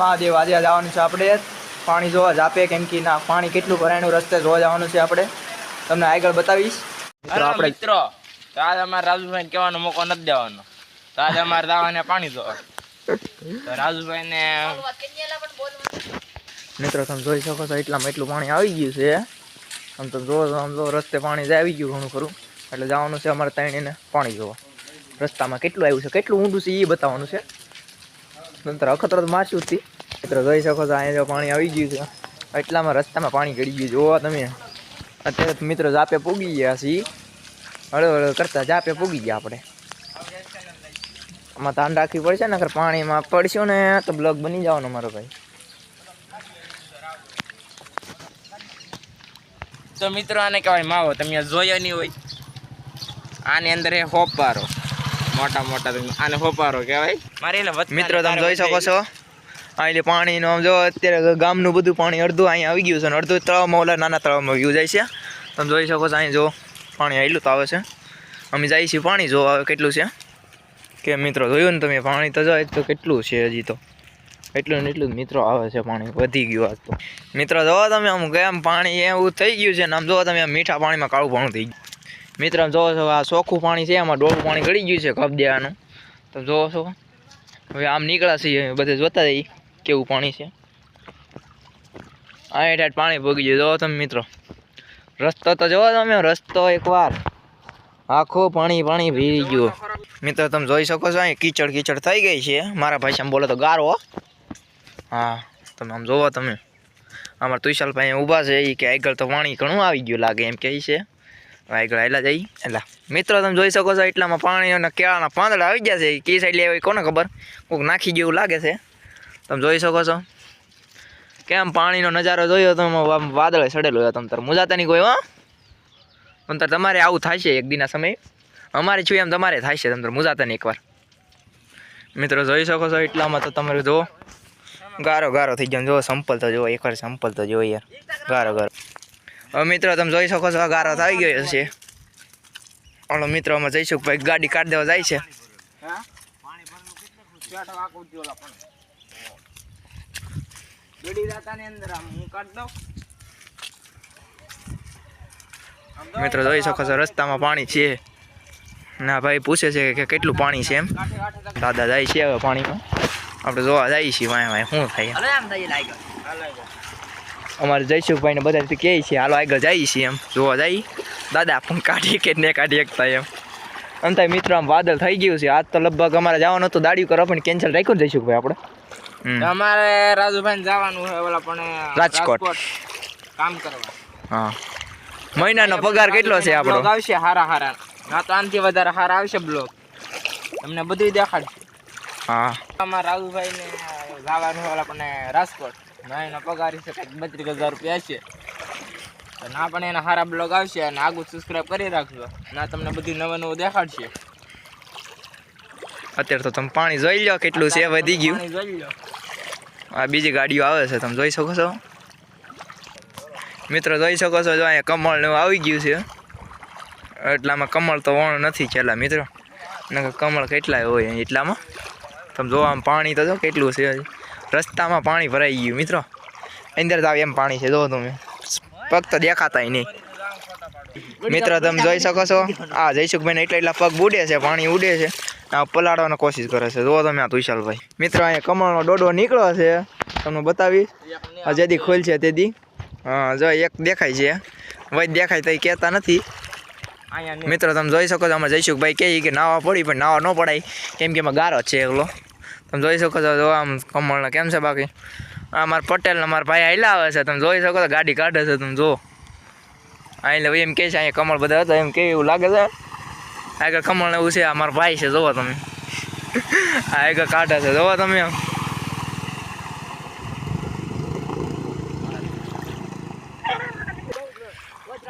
મહાદેવ આજે જવાનું છે આપણે. પાણી જોવા જ આપે કેમ કે ના પાણી કેટલું ભરાયનું રસ્તે જોવા જવાનું છે આપણે. તમને આગળ બતાવીશ. મિત્રો આપણે મિત્રો તો આજે અમારે રાજુભાઈ કહેવાનો મોકો નથી દેવાનો. તો આજે અમારે જવાને પાણી જોવા. તો રાજુભાઈ ને મિત્રો તમે જોઈ શકો છો એટલામાં એટલું પાણી આવી ગયું છે. આમ તો જો આમ જો રસ્તે પાણી આવી ગયું ઘણું ખરું. એટલે જવાનું છે અમારે ત્રણેયને પાણી જોવા. રસ્તામાં કેટલું આવ્યું છે કેટલું ઊંડું છે એ બતાવવાનું છે. નંતર અખતરો તો મારશું જ થી. મિત્રો જોઈ શકો છો, અહીંયા જો પાણી આવી ગયું છે. એટલામાં રસ્તામાં પાણી ગળી ગયું જોવા તમે. અત્યારે મિત્રો જાપે પૂગી ગયા છીએ. હળો હળો કરતા જાપે પૂગી ગયા આપણે. આમાં તાન રાખવી પડશે ને પાણીમાં પડશો ને, તો બ્લોક બની જવાનો મારો ભાઈ. તો મિત્રો આને કહેવાય માવો. તમે જોયો નહીં હોય. આની અંદર એ હોપારો. મોટા મોટા આને હોપારો કહેવાય. મારે એટલે મિત્રો તમે જોઈ શકો છો. એટલે પાણીનો આમ જો અત્યારે ગામનું બધું પાણી અડધું અહીંયા આવી ગયું છે અને અડધું તળાવમાં ઓલા નાના તળાવમાં વ્યૂ જાય છે. તમે જોઈ શકો છો અહીં જો પાણી આવેલું તો આવે છે. અમે જઈએ છીએ પાણી જો હવે કેટલું છે? કે મિત્રો જોયું ને તમે પાણી તો જાય તો કેટલું છે હજી તો. એટલું ને એટલું જ મિત્રો આવે છે પાણી વધી ગયું આજ તો. મિત્રો જોવો તમે આમ કેમ પાણી એવું થઈ ગયું છે ને આમ જોવો તમે મીઠા પાણીમાં કાળું પાણી થઈ ગયું. મિત્રો આમ જોવો છો, આ ચોખ્ખું પાણી છે એમાં ડોળું પાણી ગળી ગયું છે કપ દેવાનું તમે જોવો છો. હવે આમ નીકળ્યા છીએ બધે જોતા જઈએ કેવું પાણી છે. આ હેઠ પાણી ભોગી ગયું. જોવો તમે મિત્રો. રસ્તો તો જોવો તમે, રસ્તો એકવાર. આખો પાણી પાણી ભીરી ગયો. મિત્રો, તમે જોઈ શકો છો, અહીં કીચડ કીચડ થઈ ગઈ છે. મારા ભાષામાં બોલે તો ગારો, હો. હા, તમે આમ જોવો તમે. અમારા તુષાલભાઈ અહીંયા ઊભા છે એ કે આગળ તો પાણી ઘણું આવી ગયું લાગે એમ કહે છે. આગળ આવેલા જઈ એટલે મિત્રો, તમે જોઈ શકો છો એટલામાં પાણી અને કેળાના પાંદડા આવી ગયા છે. એ કી સાઈડ લેવા કોને ખબર? કોઈક નાખી જેવું લાગે છે. તમે જોઈ શકો છો. કેમ પાણીનો નજારો જોયો તો વાદળે સડેલો હોય તમ તાર મુજાતા કોઈ, હો? પણ તાર તમારે આવું છે એક દિના સમય. અમારે છું એમ તમારે થાય છે તમે મુજાતા નહીં એકવાર. મિત્રો, જોઈ શકો છો એટલામાં તો તમારે જુઓ ગારો ગારો થઈ ગયો. જો સંપલ તો જુઓ એકવાર સંપલ તો જુઓ યાર. ગારો ગારો. મિત્રો, તમે જોઈ શકો છો ગારો થઈ ગયો છે ઓલો મિત્રો, અમે જઈશું ભાઈ, ગાડી કાઢ દેવા જાય છે. મિત્રો, જોઈ શકો છો, રસ્તામાં પાણી છે ના, ભાઈ, પૂછે છે કે કેટલું પાણી છે એમ. દાદા જાય છે હવે પાણીમાં આપણે જોવા જઈએ છીએ વાય વાય શું થાય. અમારે જયસુખભાઈ બધા બધા કહે છે હાલો આગળ જઈએ છીએ એમ. જોવા જાય. દાદા પણ કાઢી કે ને કાઢી એકતા એમ. અંતે મિત્રો આમ વાદળ થઈ ગયું છે. આજ તો લગભગ અમારે જવાનું હતું દાડી કરવા પણ કેન્સલ રાખ્યું જઈશું ભાઈ આપણે. અમારે રાજુભાઈ જવાનું છે ઓલા પણ રાજકોટ. કામ કરવા. હા. મહિનાનો પગાર કેટલો છે આપણો? આવશે હારા હારા. ના તો આનાથી વધારે હારા આવશે બ્લોગ તમને બધું દેખાડશે. હા. અમારા રાજુભાઈ ને જવાનું છે ઓલા પણ રાજકોટ. ના એનો પગાર છે કંઈક બત્રીસ હજાર રૂપિયા છે. ના પણ એના હારા બ્લોગ આવશે અને આગળ સબસ્ક્રાઈબ કરી રાખજો. ના તમને બધું નવું નવું દેખાડશે. અત્યારે તો તમે પાણી જોઈ લો કેટલું છે વધી ગયું. આ બીજી ગાડીઓ આવે છે તમે જોઈ શકો છો. મિત્રો જોઈ શકો છો જો અહીંયા કમળ ને એવું આવી ગયું છે. એટલામાં કમળ તો વણ નથી છેલ્લા મિત્રો. કમળ કેટલાય હોય એટલામાં? તમે જોવા પાણી તો જો કેટલું છે. રસ્તામાં પાણી ભરાઈ ગયું મિત્રો. અંદર તો એમ પાણી છે જો તમે. પગ તો દેખાતાય નહીં. મિત્રો તમે જોઈ શકો છો આ જયસુખભાઈ એટલા એટલા પગ બુડે છે પાણી ઉડે છે. આ પલાળવાની કોશિશ કરે છે. જો તમે આ તુષાલભાઈ મિત્રો અહીંયા કમળનો ડોડો નીકળ્યો છે. તમને બતાવી આ જેદી ખોલ છે તેદી. હા જો એક દેખાય છે. વૈદ દેખાય તો કહેતા નથી. મિત્રો તમે જોઈ શકો છો અમારે જયસુખભાઈ કહે કે નાવા પડી પણ નાવા ન પડાય. કેમ કે એમાં ગારો જ છે એકલો. તમે જોઈ શકો છો જો આમ કમળનો કેમ છે બાકી આ મારા પટેલ ને મારા ભાઈ આયલા આવે છે તમે જોઈ શકો છો ગાડી કાઢે છે તમે જો એટલે એમ કહે છે અહીંયા કમળ બધા હતા એમ કે એવું લાગે છે આગળ કમળ ને એવું છે આ મારા ભાઈ છે જોવો તમે આ આગળ કાઢે છે જોવો તમે આમ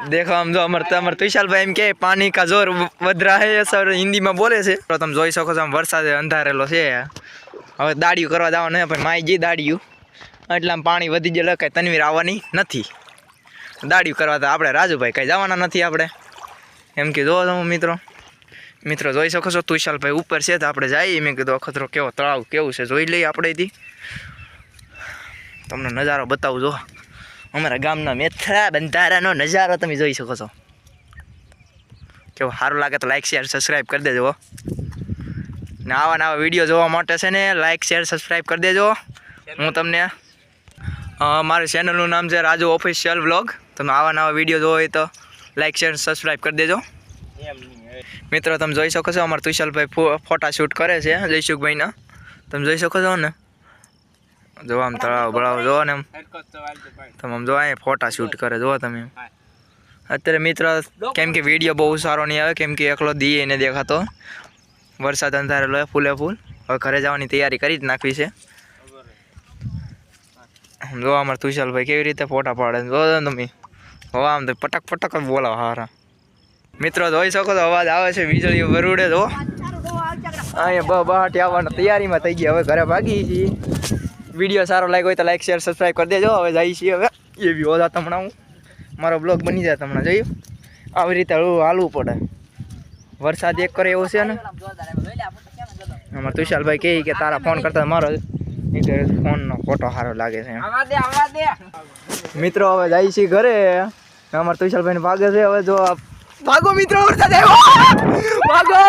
देखो हम जो अमर अमर तुषाल भाई એમ કે પાણી કા જોર વધ રહા હે સર હિન્દીમાં બોલે છે તો તમે જોઈ શકો છો આમ વરસાદ અંધારેલો છે હવે દાડિયું કરવા જવાનું નહીં પણ માય જી દાડિયું એટલે આમ પાણી વધી ગયેલું કાંઈ તનવીર આવવાની નથી. દાડિયું કરવા તો આપણે રાજુભાઈ કાંઈ જવાના નથી આપણે. એમ કે જો તમે મિત્રો. મિત્રો જોઈ શકો છો તુષાલભાઈ ઉપર છે, તો આપણે જઈએ. મેં કીધું અખતરો કેવો, તળાવ કેવું છે, જોઈ લઈએ આપણે અહીંથી તમને નજારો બતાવું, જો. અમારા ગામના મેથરા બંધારાનો નજારો તમે જોઈ શકો છો. કેવો સારું લાગે તો લાઈક શેર સબસ્ક્રાઈબ કરી દેજો. ને આવા નવા વીડિયો જોવા માટે છે ને લાઇક શેર સબસ્ક્રાઈબ કરી દેજો. હું તમને મારી ચેનલનું નામ છે રાજુ ઓફિશિયલ વ્લોગ તમે આવા નવા વીડિયો જોવો હોય તો લાઇક શેર સબસ્ક્રાઈબ કરી દેજો. મિત્રો તમે જોઈ શકો છો અમારા તુષાલભાઈ ફોટા શૂટ કરે છે જયસુખભાઈના. તમે જોઈ શકો છો ને? જો આમ તળાવ બળાવ જોવો ને એમ તમે આમ જો અહીંયા ફોટા શૂટ કરે જુઓ તમે અત્યારે મિત્ર કેમ કે વીડિયો બહુ સારો નહીં આવે કેમ કે એકલો દીએ એને દેખાતો. વરસાદ અંધારે લો ફૂલે ફૂલ. હવે ઘરે જવાની તૈયારી કરી જ નાખવી છે. જોવા અમારા તુષાલભાઈ કેવી રીતે ફોટા પાડે છે. જો તમે. હવે આમ તો પટક પટક જ બોલાવો હારા. મિત્રો જોઈ શકો તો અવાજ આવે છે વીજળી વરુડે તો અહીંયા બહાટી આવવાની તૈયારીમાં થઈ ગયા. હવે ઘરે ભાગી છીએ. વીડિયો સારો લાગ્યો હોય તો લાઈક શેર સબસ્ક્રાઈબ કરી દેજો. હવે જઈ છીએ હવે. એ બી હોતા તમને હું. મારો બ્લોગ બની જાય તમને જોયું? આવી રીતે હળવું હાલવું પડે. વરસાદ એક કરે એવું છે ને? અમારા તુષાલભાઈ કહે કે તારા ફોન કરતા મારો ફોનનો ફોટો સારો લાગે છે. મિત્રો, હવે જાય છે ઘરે. અમારા તુષાલભાઈ ભાગે છે. હવે જો ભાગો મિત્રો, વરસાદ આવ્યો! ભાગો.